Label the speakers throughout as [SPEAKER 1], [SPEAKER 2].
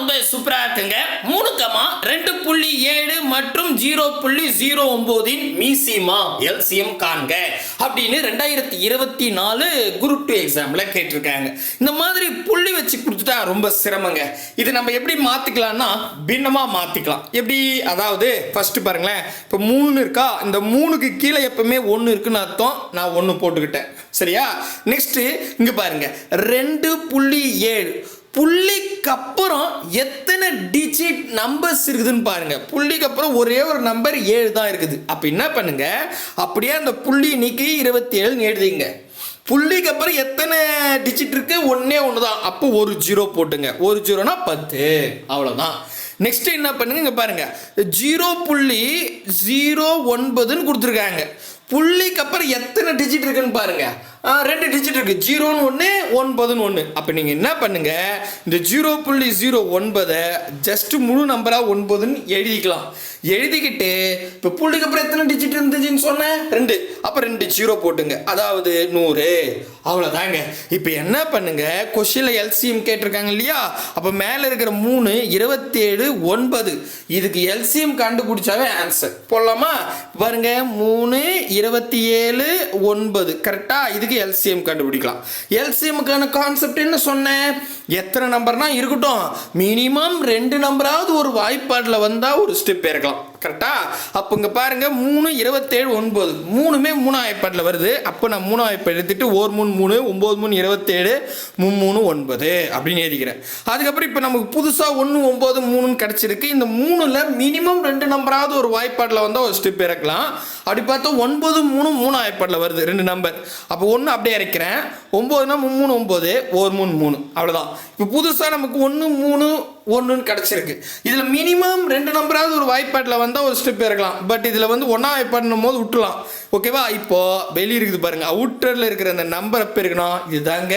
[SPEAKER 1] ரொம்ப சூப்பரா இருக்குங்க. மூணு கமா ரெண்டு புள்ளி ஏழு மற்றும் ஜீரோ புள்ளி ஜீரோ ஒன்பதின் மீசிமா எல்சிஎம் காண்க அப்படின்னு ரெண்டாயிரத்தி இருபத்தி நாலு குரூப் டூ எக்ஸாம்ல கேட்டிருக்காங்க. இந்த மாதிரி புள்ளி வச்சு கொடுத்துட்டா ரொம்ப சிரமங்க. இது நம்ம எப்படி மாத்திக்கலாம்னா பின்னமா மாத்திக்கலாம். எப்படி? அதாவது ஃபர்ஸ்ட் பாருங்களேன். இப்போ மூணு இருக்கா? இந்த மூணுக்கு கீழே எப்பவுமே ஒன்று இருக்குன்னு அர்த்தம். நான் ஒன்று போட்டுக்கிட்டேன். சரியா? நெக்ஸ்ட் இங்க பாருங்க. ரெண்டு புள்ளி ஏழு. புள்ளிக்கு அப்புறம் எத்தனை டிஜிட் நம்பர்ஸ் இருக்குதுன்னு பாருங்க. புள்ளிக்கு அப்புறம் ஒரே ஒரு நம்பர் ஏழு தான் இருக்குது. அப்போ என்ன பண்ணுங்க? அப்படியே அந்த புள்ளி நீக்கி இருபத்தி ஏழுன்னு எழுதிங்க. புள்ளிக்கு அப்புறம் எத்தனை டிஜிட் இருக்கு? ஒன்னே ஒன்று தான். அப்போ ஒரு ஜீரோ போட்டுங்க. ஒரு ஜீரோனா பத்து. அவ்வளோதான் நெக்ஸ்ட் என்ன பண்ணுங்க? இங்க பாருங்க. ஜீரோ புள்ளி ஜீரோ ஒன்பதுன்னு கொடுத்துருக்காங்க. புள்ளிக்கு அப்புறம் எத்தனை டிஜிட் இருக்குன்னு பாருங்க. ரெண்டு டிஜிட் இருக்கு. ஜீரோன்னு ஒன்று ஒன்பதுன்னு ஒன்று அப்போ நீங்கள் என்ன பண்ணுங்க? இந்த ஜீரோ புள்ளி ஜீரோ ஒன்பதை ஜஸ்ட் முழு நம்பராக ஒன்பதுன்னு எழுதிக்கலாம். எழுதிக்கிட்டு இப்போ புள்ளிக்கு அப்புறம் எத்தனை டிஜிட் இருந்துச்சுன்னு சொன்னேன்? ரெண்டு. அப்போ ரெண்டு ஜீரோ போட்டுங்க. அதாவது நூறு. அவ்வளோதாங்க இப்போ என்ன பண்ணுங்க? கொஷினில் எல்சிஎம் கேட்டிருக்காங்க இல்லையா? அப்போ மேலே இருக்கிற மூணு இருபத்தேழு ஒன்பது. இதுக்கு எல்சிஎம் கண்டுபிடிச்சாவே ஆன்சர் போடலாமா? பாருங்க. மூணு இருபத்தி ஏழு ஒன்பது. கரெக்டாக இதுக்கு எல்சிஎம் கண்டுபிடிக்கலாம். எல்சிஎம்க்கான கான்செப்ட் என்ன சொன்னேன் எத்தனை நம்பர்னா இருக்கட்டும். மினிமம் ரெண்டு நம்பராவது ஒரு வாய்ப்பாட்டில் வந்தால் ஒரு ஸ்டெப் இருக்கலாம் கரெக்டா அப்போ இங்கே பாருங்க மூணு இருபத்தேழு ஒன்பது. மூணுமே மூணு வாய்ப்பாட்டில் வருது. அப்போ நான் மூணு வாய்ப்பாடு எடுத்துட்டு ஓர் மூணு மூணு ஒம்பது மூணு இருபத்தேழு மூணு மூணு ஒன்பது அப்படின்னு எழுதிக்கிறேன். அதுக்கப்புறம் இப்போ நமக்கு புதுசாக ஒன்று ஒம்பது மூணுன்னு கிடச்சிருக்கு. இந்த மூணில் மினிமம் ரெண்டு நம்பராவது ஒரு வாய்ப்பாட்டில் வந்தால் ஒரு ஸ்டெப் இறக்கலாம். அப்படி பார்த்தா ஒன்பது மூணு மூணு வாய்ப்பாட்டில் வருது ரெண்டு நம்பர் அப்போ ஒன்று அப்படியே இறக்கிறேன். ஒம்பதுனா மூணு ஒம்பது ஒரு மூணு மூணு. அவ்வளோதான் இப்போ புதுசாக நமக்கு ஒன்று மூணு ஒன்றுன்னு கிடச்சிருக்கு. இதில் மினிமம் ரெண்டு நம்பராவது ஒரு வாய்ப்பாட்டில் வந்து வந்தால் ஒரு ஸ்டெப் இறக்கலாம். பட் இதில் வந்து ஒன்றா பண்ணும் போது விட்டுலாம் ஓகேவா இப்போது வெளியே இருக்குது பாருங்க. அவுட்டரில் இருக்கிற அந்த நம்பர் எப்போ இருக்கணும். இதுதாங்க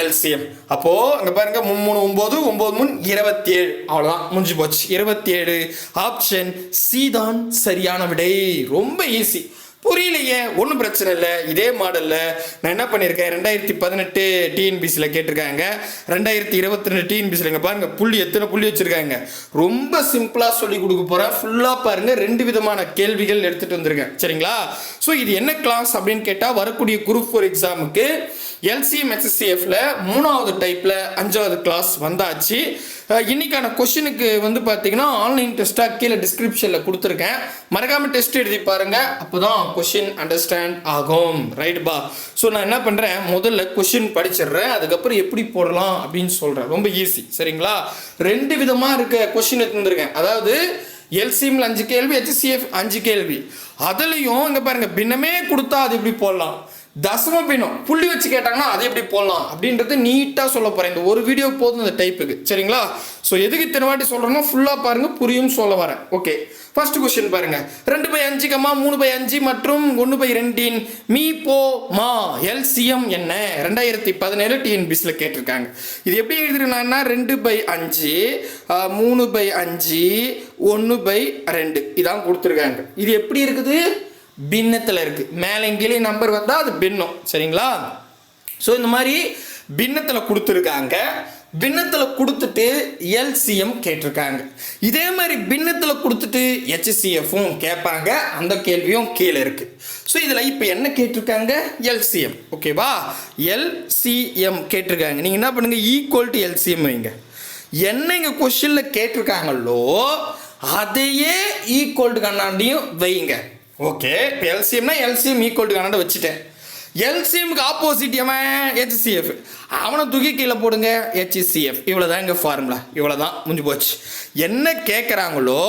[SPEAKER 1] எல்சிஎம் அப்போது அங்கே பாருங்க மூணு மூணு ஒம்பது ஒன்பது மூணு இருபத்தி ஏழு அவ்வளோதான் முடிஞ்சு போச்சு. இருபத்தி ஏழு ஆப்ஷன் சி தான் சரியான விடை. ரொம்ப ஈஸி புரியலையே ஒன்றும் பிரச்சனை இல்லை. இதே மாடலில் நான் என்ன பண்ணியிருக்கேன் ரெண்டாயிரத்தி பதினெட்டு டிஎன்பிசியில் கேட்டிருக்காங்க. ரெண்டாயிரத்தி இருபத்தி ரெண்டு டிஎன்பிசியில் இங்கே பாருங்கள் புள்ளி எத்தனை புள்ளி வச்சுருக்காங்க? ரொம்ப சிம்பிளாக சொல்லி கொடுக்க போகிறேன் ஃபுல்லாக பாருங்கள் ரெண்டு விதமான கேள்விகள் எடுத்துகிட்டு வந்திருக்கேன். சரிங்களா? ஸோ இது என்ன கிளாஸ் அப்படின்னு கேட்டால் வரக்கூடிய குரூப் ஃபோர் எக்ஸாமுக்கு எல்சிஎம் எக்ஸ்சிஎஃப்ல மூணாவது டைப்பில் அஞ்சாவது கிளாஸ் வந்தாச்சு. இன்றைக்கான இன்னைக்கான கொஷினுக்கு வந்து பார்த்தீங்கன்னா ஆன்லைன் டெஸ்ட்டாக கீழே டிஸ்கிரிப்ஷனில் கொடுத்துருக்கேன். மறக்காமல் டெஸ்ட் எழுதி பாருங்கள் அப்போ தான் கொஷின் அண்டர்ஸ்டாண்ட் ஆகும். ரைட் பா? ஸோ நான் என்ன பண்ணுறேன் முதல்ல கொஷின் படிச்சிடுறேன். அதுக்கப்புறம் எப்படி போடலாம் அப்படின்னு சொல்கிறேன் ரொம்ப ஈஸி சரிங்களா? ரெண்டு விதமாக இருக்க கொஷின் எடுத்துருக்கேன் அதாவது எல்சிஎம்ல அஞ்சு கேள்வி ஹெச்சிஎஃப் அஞ்சு கேள்வி. அதுலேயும் இங்கே பாருங்கள் பின்னமே கொடுத்தா அது எப்படி போடலாம்? தசம பின்னம். புள்ளி வச்சு கேட்டாங்கன்னா அது எப்படி போடலாம்? அப்படின்றது நீட்டாக சொல்ல போகிறேன் இந்த ஒரு வீடியோ போதும் இந்த டைப்புக்கு சரிங்களா? ஸோ எதுக்கு இத்தனை வாட்டி சொல்கிறேன்னா ஃபுல்லாக பாருங்கள் புரியும் சொல்ல வரேன். ஓகே ஃபர்ஸ்ட் கொஸ்டின் பாருங்க. ரெண்டு பை அஞ்சு கம்மா மூணு பை அஞ்சு மற்றும் ஒன்று பை ரெண்டின் மீ போ மா எல்சிஎம் என்ன? ரெண்டாயிரத்தி பதினேழு டிஎன்பிஸில் கேட்டிருக்காங்க. இது எப்படி எழுதிருந்தாங்கன்னா ரெண்டு பை அஞ்சு மூணு பை அஞ்சு ஒன்று பை ரெண்டு. இதான் கொடுத்துருக்காங்க. இது எப்படி இருக்குது? பின்னத்தில் இருக்கு. மேலே கீழே நம்பர் வந்தால் அது பின்னம். சரிங்களா? ஸோ இந்த மாதிரி பின்னத்தில் கொடுத்துருக்காங்க. பின்னத்தில் கொடுத்துட்டு எல்சிஎம் கேட்டிருக்காங்க. இதே மாதிரி பின்னத்தில் கொடுத்துட்டு ஹெச்சிஎஃப்பும் கேட்பாங்க. அந்த கேள்வியும் கீழே இருக்கு. ஸோ இதில் இப்போ என்ன கேட்டிருக்காங்க? எல்சிஎம் ஓகேவா எல்சிஎம் கேட்டிருக்காங்க. நீங்கள் என்ன பண்ணுங்கள் ஈக்குவல் டு எல்சிஎம் வைங்க. என்ன இங்கே கொஷினில் கேட்டிருக்காங்களோ அதையே ஈக்குவல் டு கண்ணாண்டியும் வைங்க. ஓகே இப்போ எல்சிஎம்னா எல்சிஎம் ஈக்குவல் டு கண்ணாடி வச்சுட்டேன். எல்சிஎம்க்கு ஆப்போசிட் எவன்? ஹெச்சிஎஃப் அவனை தூக்கி கீழே போடுங்க. இவ்வளோ இவ்வளோதான் எங்கள் ஃபார்முலா இவ்வளோ தான் முடிஞ்சு போச்சு. என்ன கேட்குறாங்களோ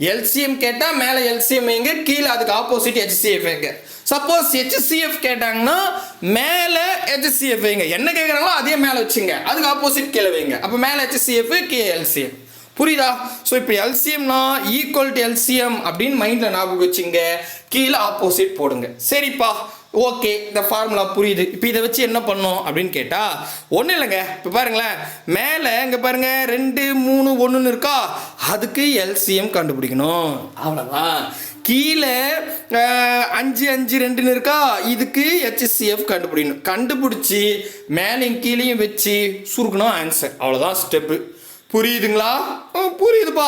[SPEAKER 1] எல்சிஎம் கேட்டால் மேலே எல்சிஎம் வைங்க கீழே அதுக்கு ஆப்போசிட் ஹெச்சிஎஃப் வைங்க. சப்போஸ் ஹெச்சிஎஃப் கேட்டாங்கன்னா மேலே ஹெச்சிஎஃப் வைங்க. என்ன கேட்குறாங்களோ அதே மேலே வச்சுங்க. அதுக்கு ஆப்போசிட் கீழே வைங்க. அப்போ மேலே ஹெச்சிஎஃப் கீழே எல்சிஎம் புரியுதா? ஸோ இப்போ எல்சிஎம்னா ஈக்குவல் டு எல்சிஎம் அப்படின்னு மைண்டில் ஞாபகம் வச்சுங்க. கீழே ஆப்போசிட் போடுங்க. சரிப்பா. ஓகே இந்த ஃபார்முலா புரியுது. இப்போ இதை வச்சு என்ன பண்ணோம் அப்படின்னு கேட்டால் ஒன்றும் இல்லைங்க. இப்போ பாருங்களேன். மேலே இங்கே பாருங்க ரெண்டு மூணு ஒன்றுன்னு இருக்கா? அதுக்கு எல்சிஎம் கண்டுபிடிக்கணும். அவ்வளோதான் கீழே அஞ்சு அஞ்சு ரெண்டுன்னு இருக்கா? இதுக்கு ஹெச்எஸ்சிஎஃப் கண்டுபிடிக்கணும். கண்டுபிடிச்சி மேலேயும் கீழேயும் வச்சு சுருக்கணும் ஆன்சர் அவ்வளோதான் ஸ்டெப்பு புரியுதுங்களா? புரியுதுப்பா.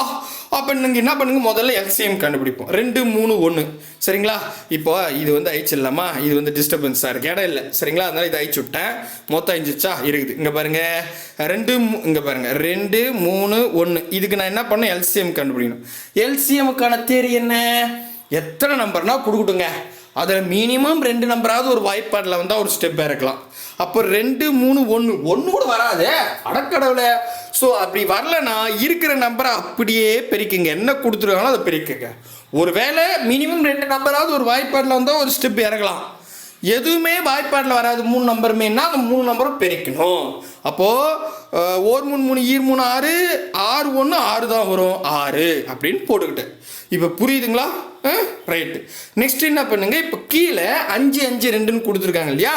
[SPEAKER 1] அப்போ நீங்கள் என்ன பண்ணுங்க? முதல்ல எல்சிஎம் கண்டுபிடிப்போம். ரெண்டு மூணு ஒன்று சரிங்களா? இப்போ இது வந்து அழிச்சிடலாமா? இது வந்து டிஸ்டர்பன்ஸாக இருக்குது இடம் இல்லை. சரிங்களா? அதனால் இதை அழிச்சு விட்டேன். மொத்தம் அழிஞ்சிச்சா இருக்குது. இங்கே பாருங்கள் ரெண்டு இங்கே பாருங்கள் பாருங்க. ரெண்டு மூணு ஒன்று இதுக்கு நான் என்ன பண்ணேன்? எல்சிஎம் கண்டுபிடிக்கணும். எல்சிஎம்க்கான தேரி என்ன? எத்தனை நம்பர்னால் கொடுக்கட்டுங்க. அதில் மினிமம் ரெண்டு நம்பராவது ஒரு வாய்ப்பாடில் வந்தால் ஒரு ஸ்டெப்பாக இறக்கலாம் அப்போ ரெண்டு மூணு ஒன்று ஒன்று கூட வராதே. அடக்கடவுல ஸோ அப்படி வரலன்னா இருக்கிற நம்பரை அப்படியே பெருக்குங்க. என்ன கொடுத்துருக்காங்களோ அதை பெருக்குங்க. ஒரு வேளை மினிமம் ரெண்டு நம்பராவது ஒரு வாய்ப்பாடில் வந்தால் ஒரு ஸ்டெப் இறங்கலாம். எதுவுமே வாய்ப்பாட்டில் வராது. மூணு நம்பருமேனா அந்த மூணு நம்பரும் பெருக்கணும். அப்போது ஒரு மூணு மூணு ஈர் மூணு ஆறு ஆறு ஒன்று ஆறு தான் வரும். ஆறு அப்படின்னு போட்டுக்கிட்டேன் இப்போ புரியுதுங்களா? ரைட்டு நெக்ஸ்ட் என்ன பண்ணுங்க? இப்போ கீழே அஞ்சு அஞ்சு ரெண்டுன்னு கொடுத்துருக்காங்க இல்லையா?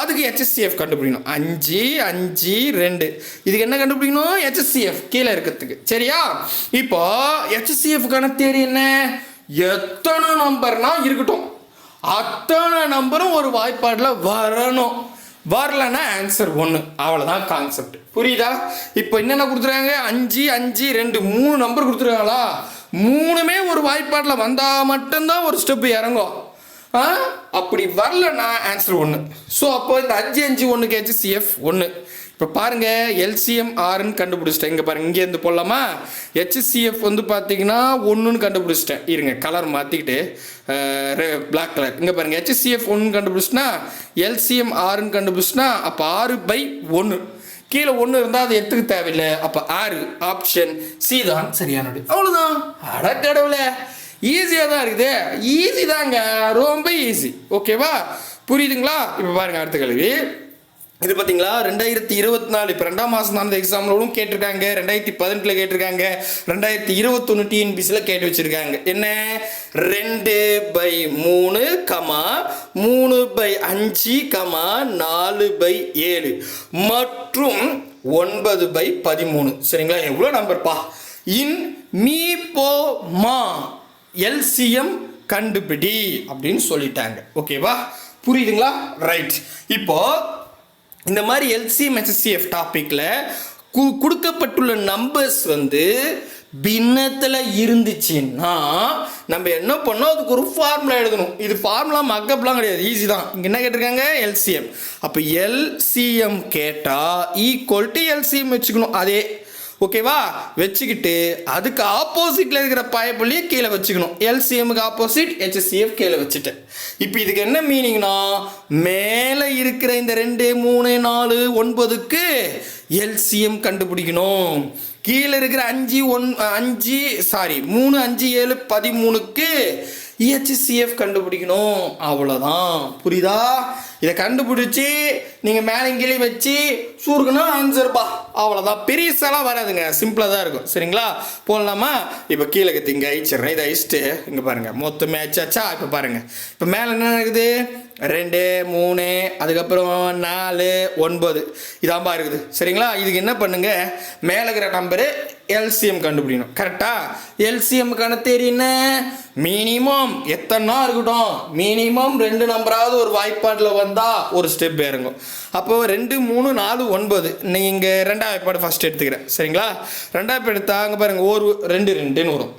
[SPEAKER 1] அதுக்கு ஹெச்எஸ்சிஎஃப் கண்டுபிடிக்கணும். அஞ்சு அஞ்சு ரெண்டு. இதுக்கு என்ன கண்டுபிடிக்கணும்? ஹெச்எஸ்சிஎஃப் கீழே இருக்கிறதுக்கு. சரியா? இப்போ ஹெச்எஸ்சிஎஃப்கான தேரி என்ன? எத்தனை நம்பர்னா இருக்கட்டும். அத்தனை நம்பரும் ஒரு வாய்ப்பாடில் வரணும். வரலன்னா ஆன்சர் ஒன்று அவ்வளோதான் கான்செப்ட் புரியுதா? இப்போ என்னென்ன கொடுத்துருக்காங்க? அஞ்சு அஞ்சு ரெண்டு மூணு நம்பர் கொடுத்துருக்காங்களா? மூணுமே ஒரு வாய்ப்பாட்டில் வந்தால் மட்டும்தான் ஒரு ஸ்டெப்பு இறங்கும். ஆ? அப்படி வரலன்னா ஆன்சர் ஒன்று ஸோ அப்போ இந்த அஞ்சு அஞ்சு ஒன்றுக்கு சிஎஃப் ஒன்று இப்போ பாருங்க எல்சிஎம் ஆறுன்னு கண்டுபிடிச்சிட்டேன். இங்கே பாருங்க இங்கேருந்து போடலாமா? ஹெச்சிஎஃப் வந்து பார்த்தீங்கன்னா ஒன்றுன்னு கண்டுபிடிச்சிட்டேன். இருங்க கலர் மாற்றிக்கிட்டு பிளாக் கலர் இங்கே பாருங்க ஹெச்சிஎஃப் ஒன்று கண்டுபிடிச்சினா எல்சிஎம் ஆறுன்னு கண்டுபிடிச்சினா அப்போ ஆறு பை ஒன்று கீழே ஒன்று இருந்தால் அது எடுத்துக்க தேவையில்லை. அப்போ ஆறு ஆப்ஷன் சி தான் சரியானது அவ்வளோதான் அடக்கடவுளே ஈஸியாக தான் இருக்குது. ஈஸி தாங்க. ரொம்ப ஈஸி ஓகேவா புரியுதுங்களா? இப்போ பாருங்க அடுத்த கேள்வி. இது பார்த்தீங்களா ரெண்டாயிரத்தி இருபத்தி நாலு இப்போ ரெண்டாம் மாதம் நடந்த எக்ஸாம்லோடும் கேட்டிருக்காங்க. ரெண்டாயிரத்தி பதினெட்டில் கேட்டிருக்காங்க. ரெண்டாயிரத்தி இருபத்தொன்று டிஎன்பிசியில் கேட்டு வச்சுருக்காங்க. என்ன? ரெண்டு பை மூணு கமா மூணு பை அஞ்சு கமா நாலு பை ஏழு மற்றும் ஒன்பது பை பதிமூணு. சரிங்களா? எவ்வளோ நம்பர்ப்பா இன் மீ போ மா எல்சிஎம் கண்டுபிடி அப்படின்னு சொல்லிட்டாங்க. ஓகேவா புரியுதுங்களா? ரைட் இப்போ இந்த மாதிரி எல்சிஎம் எஸ்எஸ்சிஎஃப் டாப்பிக்கில் கு கொடுக்கப்பட்டுள்ள நம்பர்ஸ் வந்து பின்னத்தில் இருந்துச்சுன்னா நம்ம என்ன பண்ணோம்? அதுக்கு ஒரு ஃபார்முலா எழுதணும். இது ஃபார்முலா மக்கப்லாம் கிடையாது. ஈஸி தான். இங்கே என்ன கேட்டிருக்காங்க? எல்சிஎம் அப்போ எல்சிஎம் கேட்டால் ஈக்குவல் டு எல்சிஎம் வச்சுக்கணும். அதே ஓகேவா வச்சுக்கிட்டு அதுக்கு ஆப்போசிட்ல இருக்கிற பாயப்புள்ளியை கீழே வச்சுக்கணும். எல்சிஎம்க்கு ஆப்போசிட் ஹெச்எஸ்சிஎஃப் கீழே வச்சுட்டேன். இப்போ இதுக்கு என்ன மீனிங்னா மேலே இருக்கிற இந்த ரெண்டு மூணு நாலு ஒன்பதுக்கு எல்சிஎம் கண்டுபிடிக்கணும். கீழே இருக்கிற அஞ்சு ஒன் அஞ்சு சாரி மூணு அஞ்சு ஏழு பதிமூணுக்கு இஹெச்சிஎஃப் கண்டுபிடிக்கணும். அவ்வளோதான் புரியுதா? இதை கண்டுபிடிச்சி நீங்கள் மேலே கீழே வச்சு சூருக்குன்னா ஆன்சர்ப்பா அவ்வளோதான் பெருசாலாம் வராதுங்க. சிம்பிளாக தான் இருக்கும். சரிங்களா? போடலாமா? இப்போ கீழே கத்தி இங்கே அழிச்சிடுறேன் இதை அழிச்சிட்டு இங்கே பாருங்கள் மொத்த மேட்சாச்சா இப்போ பாருங்கள் இப்போ மேலே என்ன இருக்குது ரெண்டு மூணு அதுக்கப்புறம் நாலு ஒன்பது. இதாம்பா இருக்குது. சரிங்களா? இதுக்கு என்ன பண்ணுங்க? மேலே இருக்கிற நம்பரு எல்சிஎம் கண்டுபிடிக்கணும். கரெக்டாக எல்சிஎம்க்கான தெரியுன்னு என்ன? மினிமம் எத்தனை இருக்கட்டும்? மினிமம் ரெண்டு நம்பராவது ஒரு வாய்ப்பாட்டில் வந்து வந்தால் ஒரு ஸ்டெப் இறங்கும் அப்போது ரெண்டு மூணு நாலு ஒன்பது. நீங்கள் ரெண்டாம் வாய்ப்பாடு ஃபஸ்ட் எடுத்துக்கிறேன். சரிங்களா? ரெண்டாம் வாய்ப்பாடு எடுத்தா அங்கே பாருங்கள் ஒரு ரெண்டு ரெண்டுன்னு வரும்.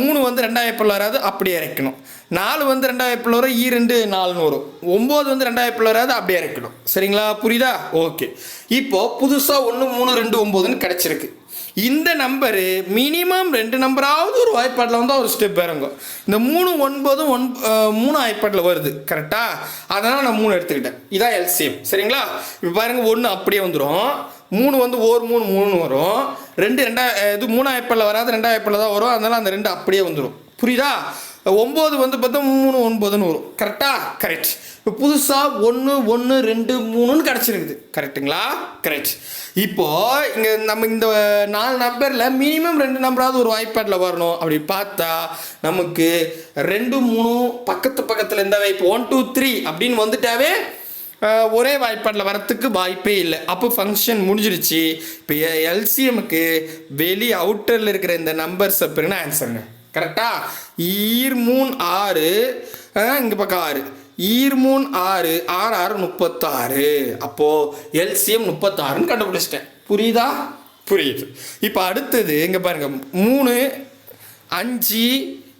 [SPEAKER 1] மூணு வந்து ரெண்டாம் வாய்ப்பில் வராது அப்படியே இறக்கணும். நாலு வந்து ரெண்டாம் வாய்ப்பில் வரும் ஈ ரெண்டு நாலுன்னு வரும். ஒம்பது வந்து ரெண்டாம் வாய்ப்பில் வராது அப்படியே இறக்கணும். சரிங்களா? புரியுதா? ஓகே. இப்போது புதுசாக ஒன்று மூணு ரெண்டு ஒம்போதுன்னு கிடச்சிருக்கு. இந்த நம்பரு மினிமம் ரெண்டு நம்பராவது ஒரு வாய்ப்பாட்டில் வந்து ஒரு ஸ்டெப் இறங்கும் இந்த மூணு ஒன்பதும் ஒன் மூணு வாய்ப்பாட்டில் வருது கரெக்டாக அதனால் நான் மூணு எடுத்துக்கிட்டேன். இதான் எல்சிஎம் சரிங்களா? இப்போ பாருங்கள் ஒன்று அப்படியே வந்துடும் மூணு வந்து ஓர் மூணு மூணு வரும். ரெண்டு ரெண்டா இது மூணு வாய்ப்பாட்டில் வராது ரெண்டாயிரப்பில் தான் வரும். அதனால் அந்த ரெண்டு அப்படியே வந்துடும் புரியுதா? ஒம்பது வந்து பார்த்தா மூணு ஒன்பதுன்னு வரும். கரெக்டா கரெக்ட் இப்போ புதுசாக ஒன்று ஒன்று ரெண்டு மூணுன்னு கிடச்சிருக்குது. கரெக்ட்டுங்களா கரெக்ட் இப்போ இங்கே நம்ம இந்த நாலு நம்பரில் மினிமம் ரெண்டு நம்பராவது ஒரு வாய்ப்பாட்டில் வரணும். அப்படி பார்த்தா நமக்கு ரெண்டு மூணு பக்கத்து பக்கத்தில் இந்த வாய்ப்பு ஒன் டூ த்ரீ அப்படின்னு வந்துட்டாவே ஒரே வாய்ப்பாட்டில் வரத்துக்கு வாய்ப்பே இல்லை. அப்போ ஃபங்க்ஷன் முடிஞ்சிருச்சு. இப்போ எல்சிஎம்க்கு வெளி அவுட்டரில் இருக்கிற இந்த நம்பர்ஸ் அப்படின்னா ஆன்சருங்க கரெக்டா ஈர் ஆறு இங்கே பக்கம் ஆறு. ஈர் ஆறு ஆறு ஆறு முப்பத்தாறு. அப்போது எல்சிஎம் முப்பத்தாறுன்னு கண்டுபிடிச்சிட்டேன். புரியுதா? புரியுது. இப்போ அடுத்தது இங்கே பாருங்க. மூணு அஞ்சு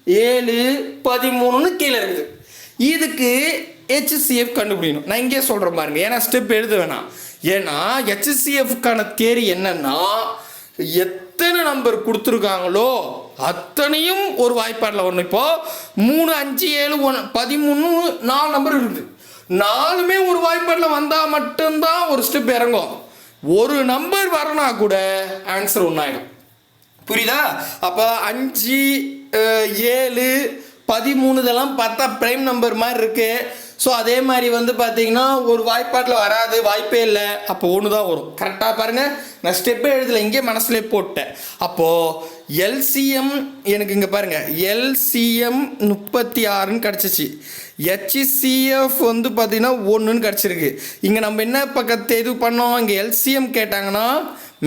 [SPEAKER 1] ஏழு பதிமூணுன்னு கீழே இருக்குது. இதுக்கு ஹெச்சிஎஃப் கண்டுபிடிக்கணும். நான் இங்கே சொல்கிறேன் பாருங்க. ஏன்னா ஸ்டெப் எழுத வேணாம். ஏன்னா ஹெச்சிஎஃப்க்கான தேரி என்னன்னா எத்தனை நம்பர் கொடுத்துருக்காங்களோ அத்தனையும் ஒரு வாய்ப்பாடில் வரணும். இப்போது மூணு அஞ்சு ஏழு ஒன் பதிமூணு நாலு நம்பர் இருக்குது. நாலுமே ஒரு வாய்ப்பாடில் வந்தால் மட்டும்தான் ஒரு ஸ்டெப் இறங்கும். ஒரு நம்பர் வரனா கூட ஆன்சர் ஒன்றாயிடும் புரியுதா? அப்போ அஞ்சு ஏழு பதிமூணு இதெல்லாம் பார்த்தா ப்ரைம் நம்பர் மாதிரி இருக்குது ஸோ அதே மாதிரி வந்து பார்த்தீங்கன்னா ஒரு வாய்ப்பாட்டில் வராது வாய்ப்பே இல்லை. அப்போ ஒன்று தான் வரும் கரெக்டாக பாருங்கள் நான் ஸ்டெப்பே எழுதலை இங்கே மனசுலே போட்டேன். அப்போது எல்சிஎம் எனக்கு இங்கே பாருங்கள் எல்சிஎம் முப்பத்தி ஆறுன்னு கிடச்சிச்சு. ஹெச்சிசிஎஃப் வந்து பார்த்தீங்கன்னா ஒன்றுன்னு கிடச்சிருக்கு. இங்கே நம்ம என்ன பக்கத்து இது பண்ணோம்? இங்கே எல்சிஎம் கேட்டாங்கன்னா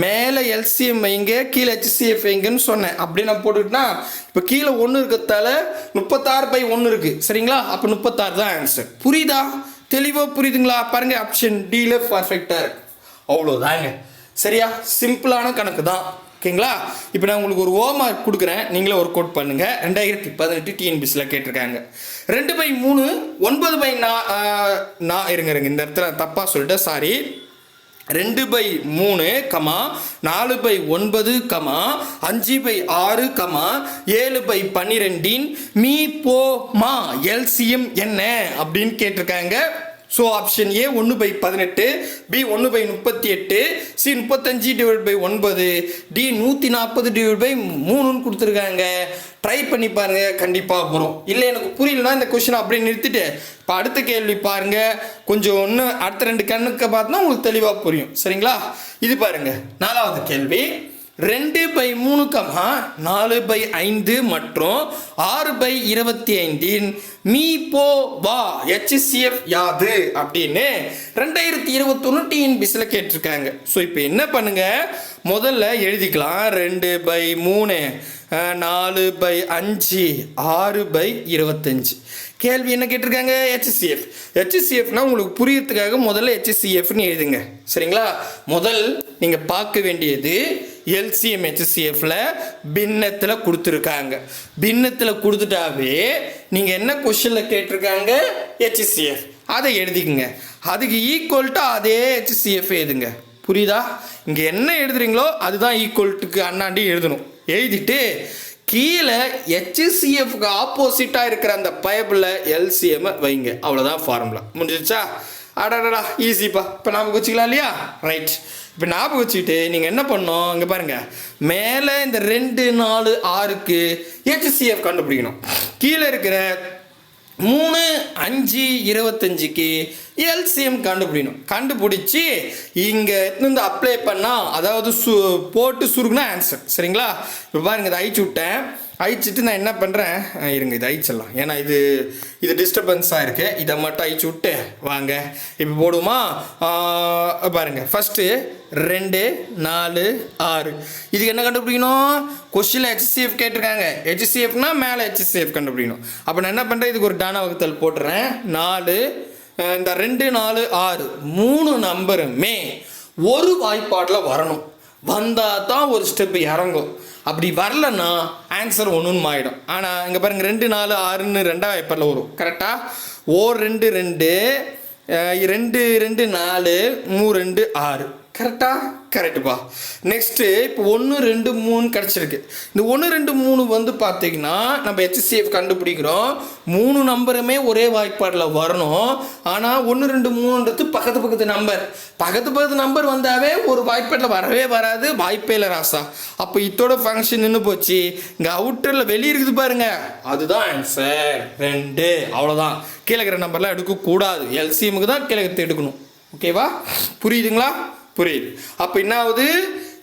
[SPEAKER 1] மேலே எல்சிஎம் வைங்க கீழே ஹெச்சிஎஃப் வைங்கன்னு சொன்னேன். அப்படி நான் போட்டுக்கிட்டேன்னா இப்போ கீழே ஒன்று இருக்கிறதால முப்பத்தாறு பை ஒன்று இருக்குது சரிங்களா? அப்போ முப்பத்தாறு தான் ஆன்சர் புரியுதா? தெளிவாக புரியுதுங்களா? பாருங்க ஆப்ஷன் டீல பர்ஃபெக்டாக இருக்கு. அவ்வளோதாங்க சரியா? சிம்பிளான கணக்கு தான். ஓகேங்களா? இப்போ நான் உங்களுக்கு ஒரு ஹோம்ஒர்க் கொடுக்குறேன். நீங்களே ஒர்க் அவுட் பண்ணுங்கள் ரெண்டாயிரத்தி பதினெட்டு டிஎன்பிசியில் கேட்டிருக்காங்க. ரெண்டு பை மூணு ஒன்பது பை நான் இருங்க இருங்க. இந்த இடத்துல தப்பாக சொல்லிட்டேன். சாரி ரெண்டு பை மூணு கமா நாலு பை ஒன்பது கமா அஞ்சு பை ஆறு கமா ஏழு பை பன்னிரெண்டின் மீ போ மா என்ன? அப்படின்னு கேட்டிருக்காங்க. ஸோ ஆப்ஷன் ஏ ஒன்று பை பதினெட்டு பி ஒன்று பை முப்பத்தி எட்டு சி முப்பத்தஞ்சு டிவைட் பை ஒன்பது டி நூற்றி நாற்பது டிவைட் பை மூணுன்னு கொடுத்துருக்காங்க. ட்ரை பண்ணி பாருங்க கண்டிப்பாக வரும். இல்லை எனக்கு புரியலன்னா இந்த கொஷின் அப்படியே நிறுத்திட்டு இப்போ அடுத்த கேள்வி பாருங்க. கொஞ்சம் ஒன்று அடுத்த ரெண்டு கண்ணுக்கு பார்த்தோம்னா உங்களுக்கு தெளிவாக புரியும். சரிங்களா? இது பாருங்க நாலாவது கேள்வி. ரெண்டு பை மூணு கமா நாலு பை ஐந்து மற்றும் ஆறு பை இருபத்தி ஐந்தின் மீ போ வா ஹெச்சிசிஎஃப் யாது அப்படின்னு ரெண்டாயிரத்தி இருபத்தொன்று டிஎன்பிசியில் கேட்டிருக்காங்க. ஸோ இப்போ என்ன பண்ணுங்க? முதல்ல எழுதிக்கலாம். ரெண்டு பை மூணு நாலு பை அஞ்சு ஆறு பை இருபத்தஞ்சு. கேள்வி என்ன கேட்டிருக்காங்க? ஹெச்சிசிஎஃப் ஹெச்சிசிஎஃப்னா உங்களுக்கு புரியறதுக்காக முதல்ல ஹெச்சிசிஎஃப்னு எழுதுங்க. சரிங்களா? முதல் நீங்கள் பார்க்க வேண்டியது எல்சிஎம் ஹெச்சிஎஃப்ல பின்னத்தில் கொடுத்துருக்காங்க. பின்னத்தில் கொடுத்துட்டாவே நீங்கள் என்ன கொஷனில் கேட்டிருக்காங்க? ஹெச்சிசிஎஃப் அதை எழுதிக்குங்க. அதுக்கு ஈக்குவல்ட்டாக அதே ஹெச்சிசிஎஃப் எழுதுங்க. புரியுதா? இங்கே என்ன எழுதுறீங்களோ அதுதான் ஈக்குவல்ட்டுக்கு அண்ணாண்டி எழுதணும். எழுதிட்டு கீழே ஹெச்சிசிஎஃப்க்கு ஆப்போசிட்டாக இருக்கிற அந்த பைப்பில் எல்சிஎம் வைங்க. அவ்வளோதான் ஃபார்முலா முடிஞ்சிச்சா அடடா ஈஸிப்பா இப்போ ஞாபகம் வச்சுக்கலாம் இல்லையா? ரைட் இப்போ ஞாபகம் வச்சுக்கிட்டு நீங்கள் என்ன பண்ணணும்? இங்கே பாருங்கள் மேலே இந்த ரெண்டு நாலு ஆறுக்கு ஹெச்சிஎஃப் கண்டுபிடிக்கணும். கீழே இருக்கிற மூணு அஞ்சு இருபத்தஞ்சிக்கு எல்சிஎம் கண்டுபிடிக்கணும். கண்டுபிடிச்சி இங்கே இருந்து அப்ளை பண்ணால் அதாவது சு போட்டு சுருக்குனா ஆன்சர் சரிங்களா? இப்போ பாருங்கள் இதை அழிச்சு விட்டேன். அழிச்சிட்டு நான் என்ன பண்ணுறேன் இருங்க இது அழிச்சிடலாம். ஏன்னா இது இது டிஸ்டர்பன்ஸாக இருக்குது இதை மட்டும் அழிச்சு விட்டு வாங்க. இப்போ போடுமா பாருங்கள் ஃபஸ்ட்டு ரெண்டு நாலு ஆறு. இதுக்கு என்ன கண்டுபிடிக்கணும்? கொஸ்டினில் ஹெச்சிசிஎஃப் கேட்டிருக்காங்க. ஹெச்சிசிஎஃப்னா மேலே ஹெச்சிசிஎஃப் கண்டுபிடிக்கணும். அப்போ நான் என்ன பண்ணுறேன் இதுக்கு ஒரு டான வகுத்தல் போட்டுறேன். நாலு இந்த ரெண்டு நாலு ஆறு. மூணு நம்பருமே ஒரு வாய்ப்பாட்டில் வரணும். வந்தால் தான் ஒரு ஸ்டெப் இறங்கும். அப்படி வரலன்னா ஆன்சர் ஒன்றுன்னு ஆகிடும் ஆனால் இங்கே பாருங்க ரெண்டு நாலு ஆறுன்னு ரெண்டாவது வாய்ப்பாட்டில் வரும். கரெக்டாக ஓ ரெண்டு ரெண்டு ரெண்டு ரெண்டு நாலு மூ ரெண்டு ஆறு. கரெக்டாக கரெக்டுப்பா நெக்ஸ்ட்டு இப்போ ஒன்று ரெண்டு மூணு கிடச்சிருக்கு. இந்த ஒன்று ரெண்டு மூணு வந்து பார்த்தீங்கன்னா நம்ம ஹெச்சிசிஎஃப் கண்டுபிடிக்கிறோம். மூணு நம்பருமே ஒரே வாய்ப்பாடில் வரணும். ஆனால் ஒன்று ரெண்டு மூணுன்றது பக்கத்து பக்கத்து நம்பர். பக்கத்து பக்கத்து நம்பர் வந்தாவே ஒரு வாய்ப்பாட்டில் வரவே வராது. வாய்ப்பே இல்லை ராசா. அப்போ இதோட ஃபங்க்ஷன் நின்று போச்சு. இங்கே அவுட்டரில் வெளியே இருக்குது பாருங்கள் அதுதான் ஆன்சர் ரெண்டு. அவ்வளோதான் கீழே இருக்கிற நம்பர்லாம் எடுக்கக்கூடாது. எல்சிஎம்முக்கு தான் கீழே எடுக்கணும். ஓகேவா புரியுதுங்களா? புரியுது. அப்போ என்ன ஆகுது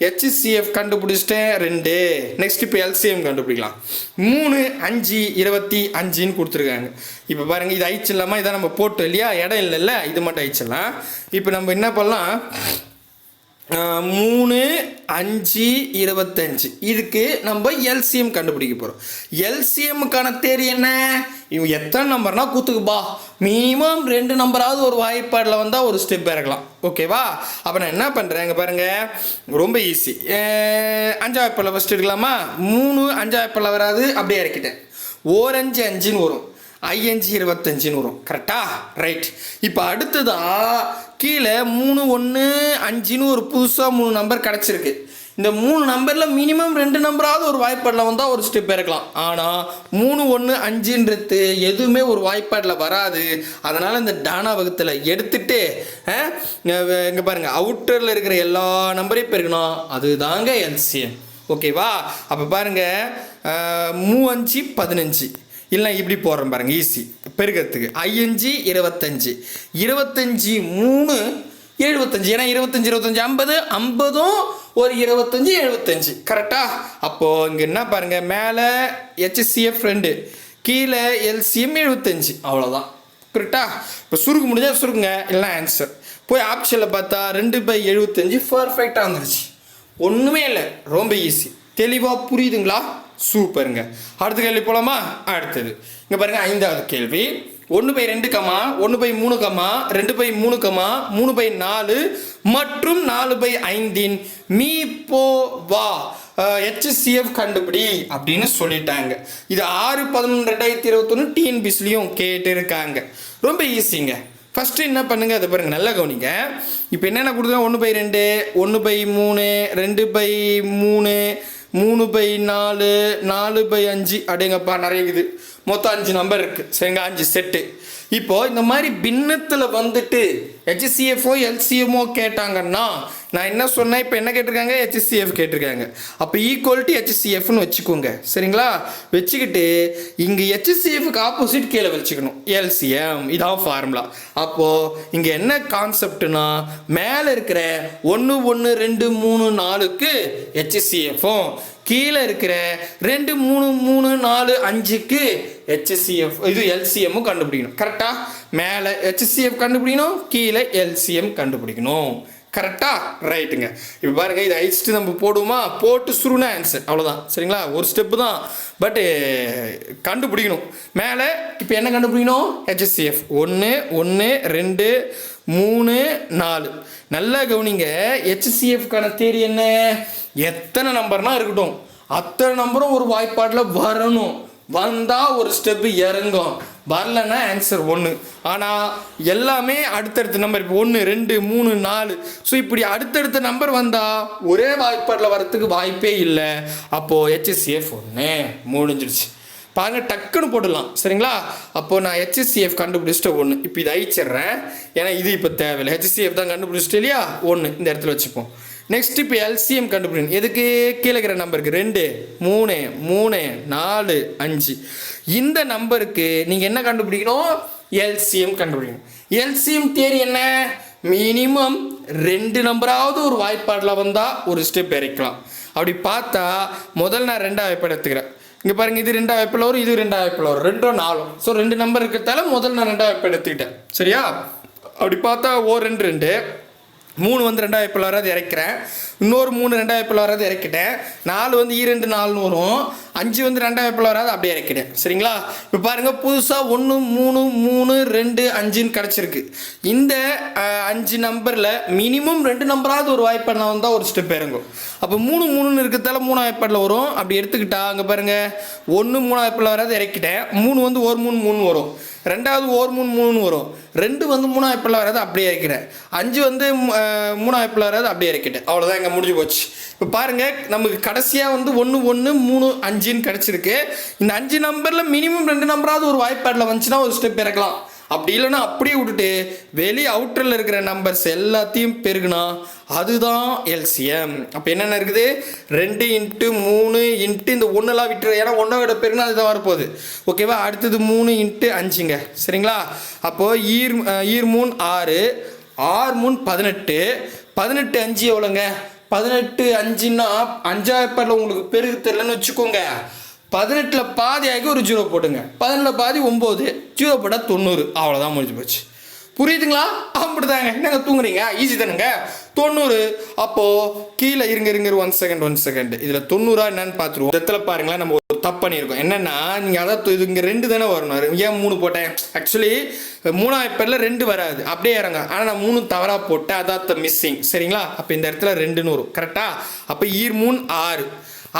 [SPEAKER 1] ஹெச்சிசிஎஃப் கண்டுபிடிச்சிட்டேன் ரெண்டு. நெக்ஸ்ட் இப்போ எல்சிஎம் கண்டுபிடிக்கலாம். மூணு அஞ்சு இருபத்தி அஞ்சுன்னு கொடுத்துருக்காங்க. இப்போ பாருங்க இது அழிச்சிடலாமா? இதை நம்ம போட்டோம் இல்லையா? இடம் இல்லைல்ல? இது மட்டும் அழிச்சிடலாம். இப்போ நம்ம என்ன பண்ணலாம்? மூணு அஞ்சு இருபத்தஞ்சு. இதுக்கு நம்ம எல்சிஎம் கண்டுபிடிக்க போகிறோம் எல்சிஎம்முக்கான தேர் என்ன? இவன் எத்தனை நம்பர்னா கூத்துக்குப்பா மினிமம் ரெண்டு நம்பராவது ஒரு வாய்ப்பாடில் வந்தால் ஒரு ஸ்டெப் இறக்கலாம் ஓகேவா அப்போ நான் என்ன பண்ணுறேன் இங்கே பாருங்கள் ரொம்ப ஈஸி அஞ்சா வாய்ப்பாடில் ஃபஸ்ட் எடுக்கலாமா? மூணு அஞ்சா வாய்ப்பாடில் வராது. அப்படியே இறக்கிட்டேன். ஓரஞ்சு அஞ்சுன்னு வரும். ஐஎன்ஜி இருபத்தஞ்சுன்னு வரும். கரெக்டா ரைட் இப்போ அடுத்ததாக கீழே மூணு ஒன்று அஞ்சுன்னு ஒரு புதுசாக மூணு நம்பர் கிடச்சிருக்கு. இந்த மூணு நம்பரில் மினிமம் ரெண்டு நம்பராவது ஒரு வாய்ப்பாடில் வந்தால் ஒரு ஸ்டெப் இருக்கலாம் ஆனால் மூணு ஒன்று அஞ்சுன்றது எதுவுமே ஒரு வாய்ப்பாடில் வராது. அதனால் இந்த டானா வகுத்தில் எடுத்துட்டு இங்கே பாருங்கள் அவுட்டரில் இருக்கிற எல்லா நம்பரையும் பெருக்கணும். அதுதாங்க எல்சிஎம் ஓகேவா அப்போ பாருங்கள் மூ அஞ்சு பதினஞ்சு. இல்லை இப்படி போடுறேன் பாருங்க ஈஸி பெருக்கிறதுக்கு ஐயஞ்சு இருபத்தஞ்சி. இருபத்தஞ்சி மூணு எழுபத்தஞ்சு. ஏன்னா இருபத்தஞ்சி இருபத்தஞ்சி ஐம்பது ஐம்பதும் ஒரு இருபத்தஞ்சி எழுபத்தஞ்சு. கரெக்டா அப்போது இங்கே என்ன பாருங்க மேலே ஹெச்சிஎஃப் ரெண்டு கீழே எல்சிஎம் எழுபத்தஞ்சு. அவ்வளோதான் கரெக்டா இப்போ சுருக்க முடிஞ்சால் சுருக்குங்க இல்லை ஆன்சர் போய் ஆப்ஷனில் பார்த்தா ரெண்டு பை எழுபத்தஞ்சு பர்ஃபெக்டாக வந்துருச்சு. ஒன்றுமே இல்லை ரொம்ப ஈஸி தெளிவாக புரியுதுங்களா? சூப்பருங்க. அடுத்த கேள்வி போலாமா? அடுத்தது. இங்கே பாருங்க ஐந்தாவது கேள்வி. ஒன்று பை ரெண்டு கமா ஒன்று பை மூணு கமா ரெண்டு பை மூணு கமா மூணு பை நாலு மற்றும் நாலு பை ஐந்தின் மீ போ வா ஹெச்சிஎஃப் கண்டுபிடி அப்படின்னு சொல்லிட்டாங்க. இது ஆறு பதினொன்று ரெண்டாயிரத்தி இருபத்தொன்று டிஎன்பிஸ்லேயும் கேட்டு இருக்காங்க ரொம்ப ஈஸிங்க ஃபஸ்ட்டு என்ன பண்ணுங்க? அதை பாருங்கள் நல்லா கவனிங்க. இப்போ என்னென்ன கொடுத்துருக்காங்க ஒன்று பை ரெண்டு ஒன்று பை மூணு ரெண்டு பை மூணு மூணு பை நாலு நாலு பை அஞ்சு. அப்படிங்கப்பா நிறைய இருக்குது. மொத்தம் அஞ்சு நம்பர் இருக்குது சரிங்க அஞ்சு செட்டு இப்போ இந்த மாதிரி பின்னத்தில் வந்துட்டு ஹெச்சிஎஃப்ஓ எல்சிஎம்ஓ கேட்டாங்கன்னா நான் என்ன சொன்னேன்? இப்போ என்ன கேட்டிருக்காங்க? ஹெச்சிஎஃப் கேட்டிருக்காங்க. அப்போ ஈக்குவாலிட்டி டு ஹெச்சிஎஃப்னு வச்சுக்கோங்க. சரிங்களா? வச்சுக்கிட்டு இங்கே ஹெச்சிஎஃப்க்கு ஆப்போசிட் கீழே வச்சுக்கணும். எல்சிஎம் இதான் ஃபார்முலா அப்போது இங்கே என்ன கான்செப்ட்னா மேலே இருக்கிற ஒன்று ஒன்று ரெண்டு மூணு நாலுக்கு ஹெச்சிஎஃப்பும் கீழே இருக்கிற ரெண்டு மூணு மூணு நாலு அஞ்சுக்கு ஹெச்சிஎஃப் இது எல்சிஎம்மும் கண்டுபிடிக்கணும். கரெக்டாக மேலே ஹெச்சிஎஃப் கண்டுபிடிக்கணும் கீழே எல்சிஎம் கண்டுபிடிக்கணும். கரெக்டாக ரைட்டுங்க இப்போ பாருங்க இதை அழிச்சிட்டு நம்ம போடுவோமா? போட்டு சுருண ஆன்சர் அவ்வளோதான் சரிங்களா? ஒரு ஸ்டெப்பு தான். பட்டு eh, கண்டுபிடிக்கணும். மேலே இப்போ என்ன கண்டுபிடிக்கணும்? ஹெச்எஸ்சிஎஃப் ஒன்று ஒன்று ரெண்டு மூணு நாலு. நல்லா கவனிங்க. ஹெச்சிஎஃப்கான தேரி என்ன? எத்தனை நம்பர்னா இருக்கட்டும் அத்தனை நம்பரும் ஒரு வாய்ப்பாட்டில் வரணும். வந்தால் ஒரு ஸ்டெப்பு இறங்கும். வரலன்னா ஆன்சர் ஒன்று ஆனால் எல்லாமே அடுத்தடுத்த நம்பர் இப்போ ஒன்று ரெண்டு மூணு நாலு. ஸோ இப்படி அடுத்தடுத்த நம்பர் வந்தால் ஒரே வாய்ப்பாட்டில் வரத்துக்கு வாய்ப்பே இல்லை. அப்போது ஹெச்எஸ்சிஎஃப் ஒன்று முடிஞ்சிடுச்சு பாருங்கள் டக்குன்னு போட்டுடலாம். சரிங்களா? அப்போது நான் ஹெச்எஸ்சிஎஃப் கண்டுபிடிச்சிட்ட ஒன்று இப்போ இதை அழிச்சிடுறேன். ஏன்னா இது இப்போ தேவையில்லை. ஹெச்எஸ்சிஎஃப் தான் கண்டுபிடிச்சிட்டு இல்லையா? ஒன்று இந்த இடத்துல வச்சுப்போம். நெக்ஸ்ட் இப்போ எல்சிஎம் கண்டுபிடிக்கணும். எதுக்கு? கீழே இருக்கிற நம்பருக்கு ரெண்டு மூணு மூணு நாலு அஞ்சு. இந்த நம்பருக்கு நீங்கள் என்ன கண்டுபிடிக்கணும்? எல்சிஎம் கண்டுபிடிக்கணும். எல்சிஎம் தேரி என்ன? மினிமம் ரெண்டு நம்பராவது ஒரு வாய்ப்பாடில் வந்தால் ஒரு ஸ்டெப் இறக்கலாம். அப்படி பார்த்தா முதல் நான் ரெண்டாவது வாய்ப்பாடு எடுத்துக்கிறேன். இங்கே பாருங்கள் இது ரெண்டாவது வாய்ப்பில் வரும் இது ரெண்டாவது வாய்ப்பில் வரும். ரெண்டும் நாலும் ஸோ ரெண்டு நம்பர் இருக்கிறதால முதல் நான் ரெண்டாவது வாய்ப்பு எடுத்துக்கிட்டேன். சரியா? அப்படி பார்த்தா ஓ ரெண்டு ரெண்டு. மூணு வந்து ரெண்டாவது வாய்ப்பில் வராது இறக்கிறேன். இன்னொரு மூணு ரெண்டாவது வராது இறக்கிட்டேன். நாலு வந்து ஈரெண்டு நாலுன்னு வரும். அஞ்சு வந்து ரெண்டாவது வராது அப்படியே இறக்கிட்டேன். சரிங்களா? இப்போ பாருங்கள் புதுசாக ஒன்று மூணு மூணு ரெண்டு அஞ்சுன்னு கிடச்சிருக்கு. இந்த அஞ்சு நம்பரில் மினிமம் ரெண்டு நம்பராவது ஒரு வாய்ப்பாடில் வந்தால் ஒரு ஸ்டெப் இறங்கும். அப்போ மூணு மூணுன்னு இருக்கிறதால மூணு வாய்ப்பாடில் வரும். அப்படி எடுத்துக்கிட்டா அங்கே பாருங்கள் ஒன்று மூணு வாய்ப்பில் வராது இறக்கிட்டேன். மூணு வந்து ஒரு மூணு மூணு வரும். ரெண்டாவது ஓர் மூணு மூணு வரும். ரெண்டு வந்து மூணு வாய்ப்பில் வராது அப்படியே இறக்கிட்டேன். அஞ்சு வந்து அஹ், மூணு வாய்ப்பில் வராது அப்படியே இறக்கிட்டேன். அவ்வளோதான் பாருங்கள் முடிஞ்சு போச்சு. இப்போ பாருங்கள் நமக்கு கடைசியாக வந்து ஒன்று ஒன்று மூணு அஞ்சுன்னு கிடச்சிருக்கு. இந்த அஞ்சு நம்பரில் மினிமம் ரெண்டு நம்பராவது ஒரு வாய்ப்பாடில் வந்துச்சுன்னா ஒரு ஸ்டெப் இறக்கலாம். அப்படி இல்லைன்னா அப்படியே விட்டுட்டு வெளியே அவுட்டரில் இருக்கிற நம்பர்ஸ் எல்லாத்தையும் பெருகுனா அதுதான் எல்சிஎம் அப்போ என்னென்ன இருக்குது? ரெண்டு இன்ட்டு மூணு இன்ட்டு இந்த ஒன்றெல்லாம் விட்டுரு. ஏன்னா ஒன்றை விட பெருகுனா அதுதான் வரப்போகுது. ஓகேவா அடுத்தது மூணு இன்ட்டு அஞ்சுங்க. சரிங்களா? அப்போது ஈர் ஈர் மூணு ஆறு ஆறு மூணு பதினெட்டு. பதினெட்டு அஞ்சு எவ்வளோங்க? பதினெட்டு அஞ்சுன்னா அஞ்சாயிரப்பாடில் உங்களுக்கு பெருகு தெரிலன்னு வச்சுக்கோங்க. பதினெட்டில் பாதி ஆகி ஒரு ஜீரோ போட்டுங்க. பதினெட்டில் பாதி ஒம்பது ஜீரோ போட்டால் தொண்ணூறு. அவ்வளோதான் முடிஞ்சு போச்சு. புரியுதுங்களா? அப்படிதாங்க. என்னங்க தூங்குறீங்க? ஈஸி தானுங்க. தொண்ணூறு. அப்போது கீழே இருங்க இருங்க ஒன் செகண்ட் ஒன் செகண்ட் இதில் தொண்ணூறா என்னன்னு பார்த்துருவோம். இடத்துல பாருங்களேன் நம்ம தப்பு பண்ணியிருக்கோம். என்னென்னா நீங்கள் அதான் இது இங்கே ரெண்டு தானே வரணும். ஏன் மூணு போட்டேன்? ஆக்சுவலி மூணாவது பேரில் ரெண்டு வராது. அப்படியே இறங்க. ஆனால் நான் மூணு தவறாக போட்டேன். அதான் மிஸ்ஸிங் சரிங்களா? அப்போ இந்த இடத்துல ரெண்டுன்னு வரும் கரெக்டாக அப்போ ஈர் மூணு ஆறு.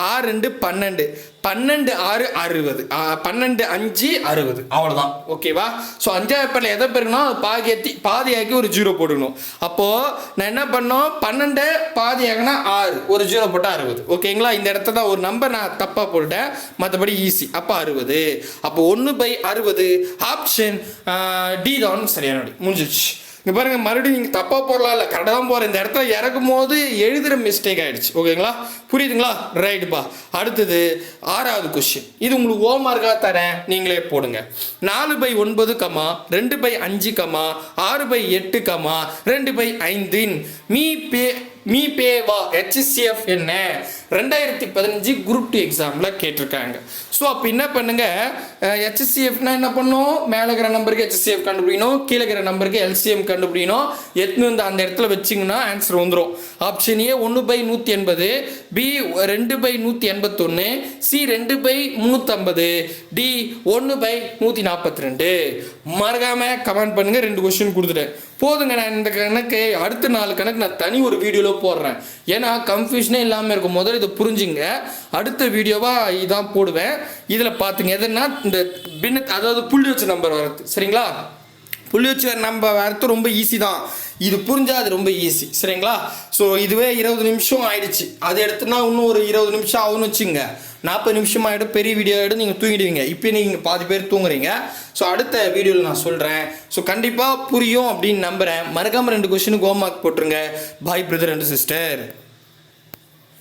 [SPEAKER 1] ஆறு ரெண்டு பன்னெண்டு. பன்னெண்டு ஆறு அறுபது. பன்னெண்டு அஞ்சு அறுபது. அவ்வளோதான் ஓகேவா ஸோ அஞ்சாவது பேரில் எதை பெருக்கணும் அது பாதி ஏற்றி பாதியாக்கி ஒரு ஜீரோ போட்டுக்கணும். அப்போது நான் என்ன பண்ணோம்? பன்னெண்டு பாதியாகனா ஆறு. ஒரு ஜீரோ போட்டால் அறுபது. ஓகேங்களா இந்த இடத்த தான் ஒரு நம்பர் நான் தப்பாக போட்டேன் மற்றபடி ஈஸி அப்போ அறுபது. அப்போ ஒன்று பை அறுபது. ஆப்ஷன் டி தான் சரியான விடை. முடிஞ்சிருச்சு இங்க பாருங்க மறுபடியும் நீங்க தப்பா போடலாம் இல்ல கரெக்டாக தான் போற இந்த இடத்துல இறக்கும் போது எழுதுற மிஸ்டேக் ஆயிடுச்சு. ஓகேங்களா? புரியுதுங்களா? ரைட்டுப்பா அடுத்தது ஆறாவது கொஸ்டின் இது உங்களுக்கு ஓமார்க்காக தரேன். நீங்களே போடுங்க. நாலு பை ஒன்பது கமா ரெண்டு பை அஞ்சு கமா ஆறு பை எட்டு கமா ரெண்டு பை ஐந்தின் மீ பே மீபேவா ஹெச்சிசிஎஃப் என்ன? ரெண்டாயிரத்தி பதினஞ்சு குரூப் டூ எக்ஸாமில் கேட்டிருக்காங்க. ஸோ அப்போ என்ன பண்ணுங்க? ஹெச்சிசிஎஃப்னா என்ன பண்ணும்? மேலே இருக்கிற நம்பருக்கு ஹெச்சிசிஎஃப் கண்டுபிடிக்கணும். கீழே இருக்கிற நம்பருக்கு எல்சிஎம் கண்டுபிடிக்கணும். எத்தனை வந்து அந்த இடத்துல வச்சிங்கன்னா ஆன்சர் வந்துடும் ஆப்ஷன் ஏ ஒன்று பை நூற்றி எண்பது பி ரெண்டு பை நூற்றி எண்பத்தொன்று சி ரெண்டு பை முந்நூற்றம்பது டி ஒன்று பை நூற்றி நாற்பத்தி ரெண்டு. மறக்காமல் கமெண்ட் பண்ணுங்கள் ரெண்டு கொஸ்டின் கொடுத்துட்டேன். போதுங்க நான் இந்த கணக்கு அடுத்த நாலு கணக்கு நான் தனி ஒரு வீடியோவில் போடுறேன். ஏன்னா கன்ஃபியூஷனே இல்லாமல் இருக்கும். முதல்ல இதை புரிஞ்சுங்க. அடுத்த வீடியோவாக இதான் போடுவேன். இதில் பார்த்துங்க எதுனா இந்த பின்ன அதாவது புள்ளி வச்ச நம்பர் வரது சரிங்களா? புள்ளி வச்ச நம்பர் வரது ரொம்ப ஈஸி தான். இது புரிஞ்சால் அது ரொம்ப ஈஸி சரிங்களா? ஸோ இதுவே இருபது நிமிஷம் ஆயிடுச்சு. அது எடுத்துனா இன்னும் ஒரு இருபது நிமிஷம் ஆகும்னு வச்சுங்க நாற்பது நிமிஷம் ஆகிடும் பெரிய வீடியோ ஆகிடும் நீங்கள் தூங்கிடுவீங்க. இப்போ நீங்கள் பாதி பேர் தூங்குறீங்க. ஸோ அடுத்த வீடியோவில் நான் சொல்கிறேன் ஸோ கண்டிப்பாக புரியும் அப்படின்னு நம்புகிறேன் மறக்காமல் ரெண்டு கொஸ்டினுக்கு ஹோம் ஒர்க் போட்டுருங்க. பாய் பிரதர் அண்ட் சிஸ்டர்